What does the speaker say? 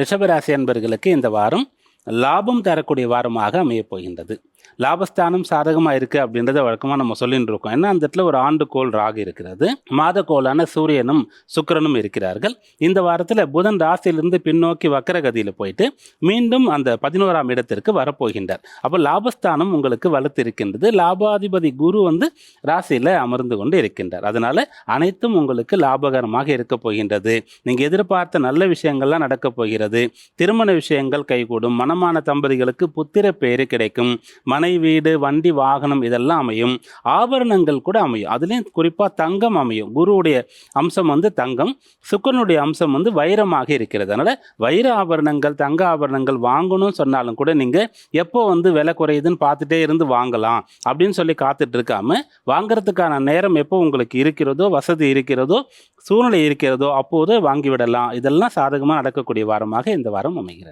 ரிஷபராசி அன்பர்களுக்கு இந்த வாரம் லாபம் தரக்கூடிய வாரமாக அமையப் போகின்றது. லாபஸ்தானம் சாதகமாக இருக்குது அப்படின்றத வழக்கமாக நம்ம சொல்லிட்டு இருக்கோம். ஏன்னா அந்த இடத்துல ஒரு ஆண்டு கோள் ராகு இருக்கிறது. மாதக்கோளான சூரியனும் சுக்கிரனும் இருக்கிறார்கள். இந்த வாரத்தில் புதன் ராசியிலிருந்து பின்னோக்கி வக்கரகதியில் போயிட்டு மீண்டும் அந்த பதினோராம் இடத்திற்கு வரப்போகின்றார். அப்போ லாபஸ்தானம் உங்களுக்கு வளர்த்து இருக்கின்றது லாபாதிபதி குரு வந்து ராசியில் அமர்ந்து கொண்டு இருக்கின்றார். அதனால் அனைத்தும் உங்களுக்கு லாபகரமாக இருக்க போகின்றது. நீங்கள் எதிர்பார்த்த நல்ல விஷயங்கள்லாம் நடக்கப் போகிறது. திருமண விஷயங்கள் கைகூடும். மனம் மனமான தம்பதிகளுக்கு புத்திர பேரு கிடைக்கும். மனை வீடு வண்டி வாகனம் இதெல்லாம் அமையும். ஆபரணங்கள் கூட அமையும். அதுலேயும் குறிப்பாக தங்கம் அமையும். குருவுடைய அம்சம் வந்து தங்கம். சுக்கரனுடைய அம்சம் வந்து வைரமாக இருக்கிறது. அதனால் வைர ஆபரணங்கள் தங்க ஆபரணங்கள் வாங்கணும்னு சொன்னாலும் கூட நீங்கள் எப்போ வந்து விலை குறையுதுன்னு பார்த்துட்டே இருந்து வாங்கலாம் அப்படின்னு சொல்லி காத்துட்டு இருக்காம வாங்குறதுக்கான நேரம் எப்போ உங்களுக்கு இருக்கிறதோ வசதி இருக்கிறதோ சூழ்நிலை இருக்கிறதோ அப்போது வாங்கிவிடலாம் இதெல்லாம் சாதகமாக நடக்கக்கூடிய வாரமாக இந்த வாரம் அமைகிறது.